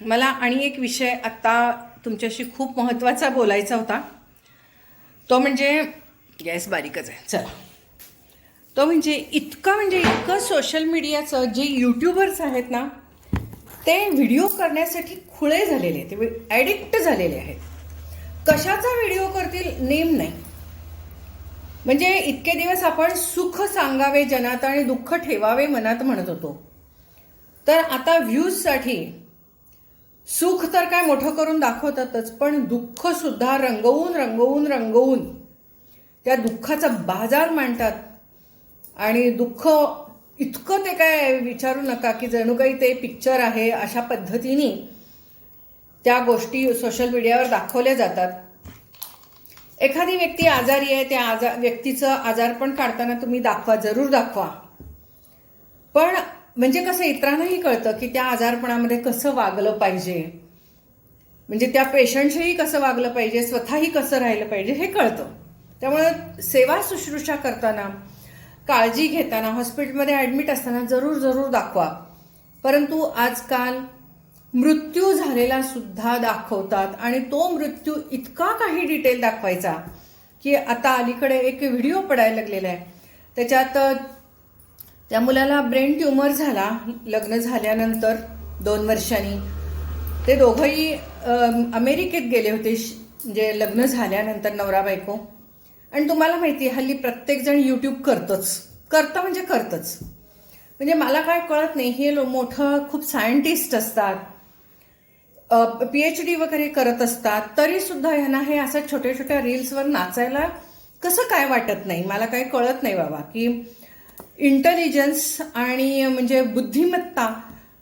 मला आणि एक विषय आत्ता तुमच्याशी खूप महत्त्वाचा बोलायचा होता. तो म्हणजे गॅस बारीकच आहे. चला. तो म्हणजे इतकं म्हणजे इतकं सोशल मीडियाचं जे यूट्यूबर्स आहेत ना ते व्हिडिओ करण्यासाठी खुळे झालेले आहेत. ते ॲडिक्ट झालेले आहेत. कशाचा व्हिडिओ करतील नेम नाही. म्हणजे इतके दिवस आपण सुख सांगावे जनात आणि दुःख ठेवावे मनात म्हणत होतो. तर आता व्ह्यूजसाठी सुख तर काय मोठं करून दाखवतातच पण दुःख सुद्धा रंगवून रंगवून रंगवून त्या दुःखाचा बाजार मांडतात. आणि दुःख इतकं ते काय विचारू नका की जणू काही ते पिक्चर आहे अशा पद्धतीने त्या गोष्टी सोशल मीडियावर दाखवल्या जातात. एखादी व्यक्ती आजारी आहे त्या आजार व्यक्तीचं आजारपण काढताना तुम्ही दाखवा जरूर दाखवा. पण म्हणजे कसं इतरांनाही कळतं की त्या आजारपणामध्ये कसं वागलं पाहिजे. म्हणजे त्या पेशंटशीही कसं वागलं पाहिजे स्वतःही कसं राहिलं पाहिजे हे कळतं. त्यामुळं सेवा शुश्रूषा करताना काळजी घेताना हॉस्पिटलमध्ये ॲडमिट असताना जरूर जरूर दाखवा. परंतु आजकाल मृत्यू झालेला सुद्धा दाखवतात आणि तो मृत्यू इतका काही डिटेल दाखवायचा की आता अलीकडे एक व्हिडिओ पडायला लागलेला आहे. त्याच्यात त्या मुलाला ब्रेन ट्युमर झाला लग्न झाल्यानंतर दोन वर्षांनी. ते दोघंही अमेरिकेत गेले होते श- म्हणजे लग्न झाल्यानंतर नवरा बायको. आणि तुम्हाला माहिती आहे हल्ली प्रत्येकजण यूट्यूब करतंच. करतं म्हणजे करतंच. म्हणजे मला काय कळत नाही हे लो- मोठं खूप सायंटिस्ट असतात. पी एच डी वगैरे करत असतात. तरीसुद्धा ह्यांना हे असं छोट्या छोट्या रील्सवर नाचायला कसं काय वाटत नाही? मला काही कळत नाही बाबा की इंटेलिजन्स आणि म्हणजे बुद्धिमत्ता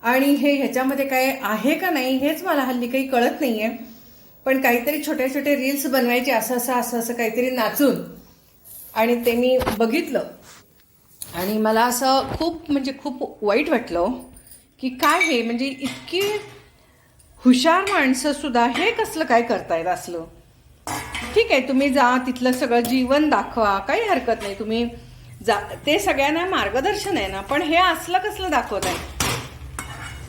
आणि हे ह्याच्यामध्ये काय आहे का नाही हेच मला हल्ली काही कळत नाही आहे पण काहीतरी छोटे छोटे रील्स बनवायचे असं असं असं असं काहीतरी नाचून. आणि ते मी बघितलं. आणि मला असं खूप म्हणजे खूप वाईट वाटलं हो, की काय हे म्हणजे इतकी हुशार माणसंसुद्धा हे कसलं काय करतायत असलं. ठीक आहे तुम्ही जा तिथलं सगळं जीवन दाखवा काही हरकत नाही. तुम्ही जा ते सगळ्यांना मार्गदर्शन आहे ना पण हे असलं कसलं दाखवत आहे?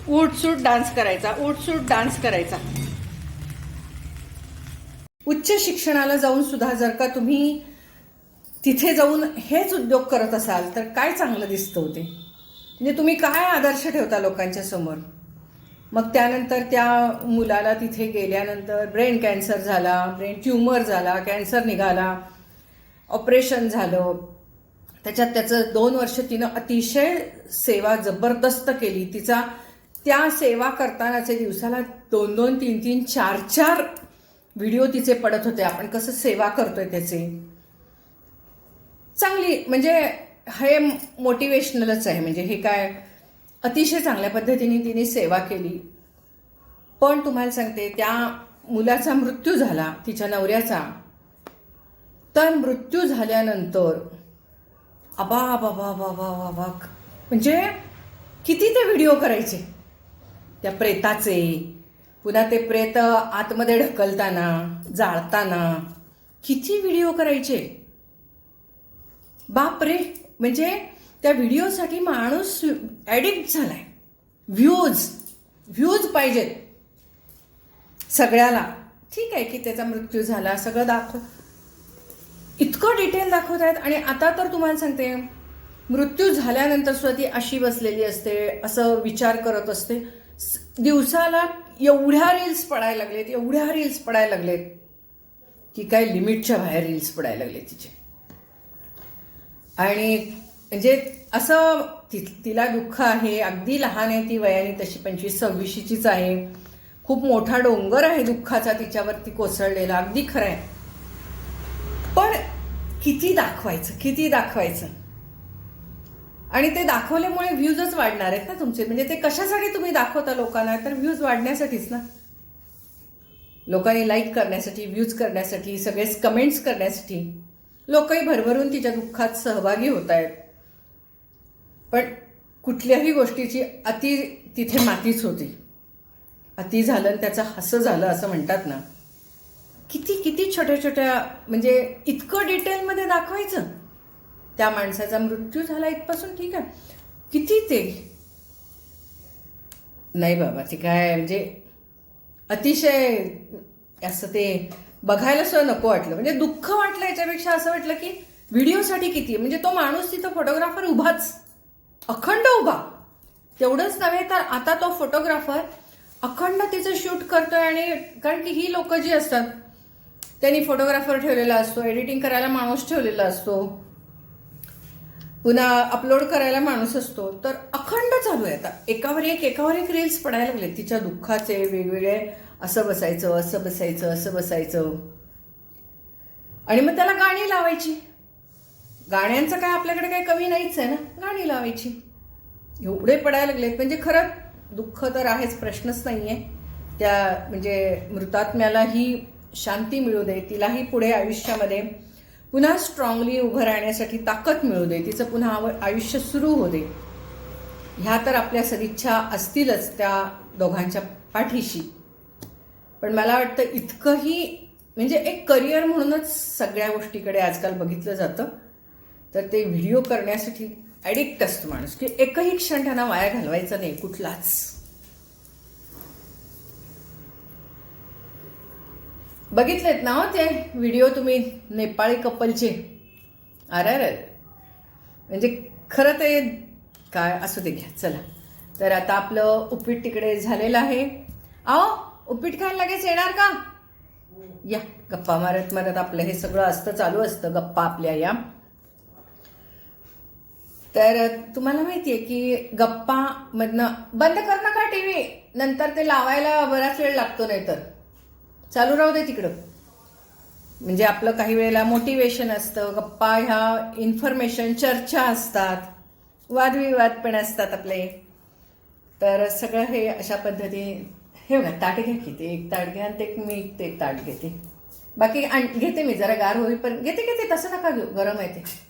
उठसूट डान्स करायचा उठसूट डान्स करायचा. उच्च शिक्षणाला जाऊन सुद्धा जर का तुम्ही तिथे जाऊन हेच उद्योग करत असाल तर काय चांगलं दिसतं होते म्हणजे तुम्ही काय आदर्श ठेवता लोकांच्या समोर? मग त्यानंतर त्या मुलाला तिथे गेल्यानंतर ब्रेन कॅन्सर झाला ब्रेन ट्युमर झाला कॅन्सर निघाला ऑपरेशन झालं त्याच्यात त्याचं दोन वर्ष तिनं अतिशय सेवा जबरदस्त केली. तिचा त्या सेवा करतानाचे दिवसाला दोन दोन तीन तीन चार चार व्हिडिओ तिचे पडत होते. आपण कसं सेवा करतोय त्याचे? चांगली म्हणजे हे मोटिवेशनलच आहे. म्हणजे हे काय अतिशय चांगल्या पद्धतीने तिने सेवा केली. पण तुम्हाला सांगते त्या मुलाचा मृत्यू झाला तिच्या नवऱ्याचा. तर मृत्यू झाल्यानंतर अबा बाबा बाबा बाबा म्हणजे किती ते व्हिडिओ करायचे? त्या प्रेताचे. पुन्हा ते प्रेत आतमध्ये ढकलताना जाळताना. किती व्हिडिओ करायचे? बापरे. म्हणजे त्या व्हिडिओसाठी माणूस ॲडिक्ट झालाय. व्ह्यूज व्ह्यूज पाहिजेत. सगळ्याला. ठीक आहे की त्याचा मृत्यू झाला सगळं दाखव. इतकं डिटेल दाखवत आहेत. आणि आता तर तुम्हाला सांगते मृत्यू झाल्यानंतर सुद्धा ती अशी बसलेली असते असं विचार करत असते. दिवसाला एवढ्या रील्स पडायला लागलेत एवढ्या रील्स पडायला लागलेत की काय लिमिटच्या बाहेर रील्स पडायला लागले तिचे. आणि म्हणजे असं ति तिला दुःख आहे अगदी लहान आहे ती वयाने तशी पंचवीस सव्वीशीचीच आहे. खूप मोठा डोंगर आहे दुःखाचा तिच्यावरती कोसळलेला अगदी खरं आहे. पण किती दाखवायचं किती दाखवायचं? आणि ते दाखवल्यामुळे व्ह्यूजच वाढणार आहेत ना तुमचे? म्हणजे ते कशासाठी तुम्ही दाखवता लोकांना? तर व्ह्यूज वाढण्यासाठीच ना. लोकांनी लाईक करण्यासाठी व्ह्यूज करण्यासाठी सगळेच कमेंट्स करण्यासाठी लोकही भरभरून तिच्या दुःखात सहभागी होत आहेत. पण कुठल्याही गोष्टीची अति तिथे मातीच होती. अति झालं आणि त्याचं हसं झालं असं म्हणतात ना. किती किती छोट्या छोट्या म्हणजे इतकं डिटेलमध्ये दाखवायचं. त्या माणसाचा मृत्यू झाला इथपासून ठीक आहे. किती ते? नाही बाबा ते काय म्हणजे अतिशय असं ते बघायला सुद्धा नको वाटलं. म्हणजे दुःख वाटलं याच्यापेक्षा असं वाटलं की व्हिडिओसाठी किती? म्हणजे तो माणूस तिथं फोटोग्राफर उभाच. अखंड उभा. तेवढंच नव्हे तर आता तो फोटोग्राफर अखंड तिचं शूट करतोय आणि कारण की ही लोक जी असतात त्यांनी फोटोग्राफर ठेवलेला असतो एडिटिंग करायला माणूस ठेवलेला असतो. पुन्हा अपलोड करायला माणूस असतो. तर अखंड चालू आहे आता. एकावर एक एकावर एक रील्स पडायला लागले तिच्या दुःखाचे वेगवेगळे असं बसायचं असं बसायचं असं बसायचं. आणि मग त्याला गाणी लावायची. गाण्यांचं काय आपल्याकडे काही कमी नाहीच आहे ना? गाणी लावायची. एवढे पडायला लागलेत. म्हणजे खरं दुःख तर आहेच प्रश्नच नाही आहे त्या म्हणजे मृतात्म्यालाही शांती मिळू दे तिलाही पुढे आयुष्यामध्ये पुन्हा स्ट्रॉंगली उभं राहण्यासाठी ताकद मिळू दे तिचं पुन्हा आयुष्य सुरू होऊ दे. ह्या तर आपल्या सदिच्छा असतीलच त्या दोघांच्या पाठीशी. पण मला वाटतं इतकंही म्हणजे एक करिअर म्हणूनच सगळ्या गोष्टीकडे आजकाल बघितलं जातं. तर ते व्हिडिओ करण्यासाठी ॲडिक्ट असतो माणूस की एकही क्षण त्यांना वाया घालवायचा नाही कुठलाच. बघितलेत ना हो ते व्हिडिओ तुम्ही नेपाळी कपलचे? अरे अरे म्हणजे खरं ते काय असू दे घ्या चला. तर आता आपलं उपीट तिकडे झालेलं आहे. अहो उपीट खायला लगेच येणार का? या गप्पा मारत मारत आपलं हे सगळं असतं चालू असतं गप्पा आपल्या या. तर तुम्हाला माहिती आहे की गप्पा मधनं बंद कर नका टीव्ही? नंतर ते लावायला बराच वेळ लागतो नाहीतर. चालू राहू दे तिकडं. म्हणजे आपलं काही वेळेला मोटिवेशन असतं गप्पा ह्या इन्फॉर्मेशन चर्चा असतात वादविवाद पण असतात आपले. तर सगळं हे अशा पद्धतीने हे बघा ताट घ्या की ते एक ताट घ्या आणि ते एक मी ते एक ताट घेते. बाकी आण- घेते मी जरा गार होईपर्यंत घेते घेते तसं नका घेऊ गरम आहे ते.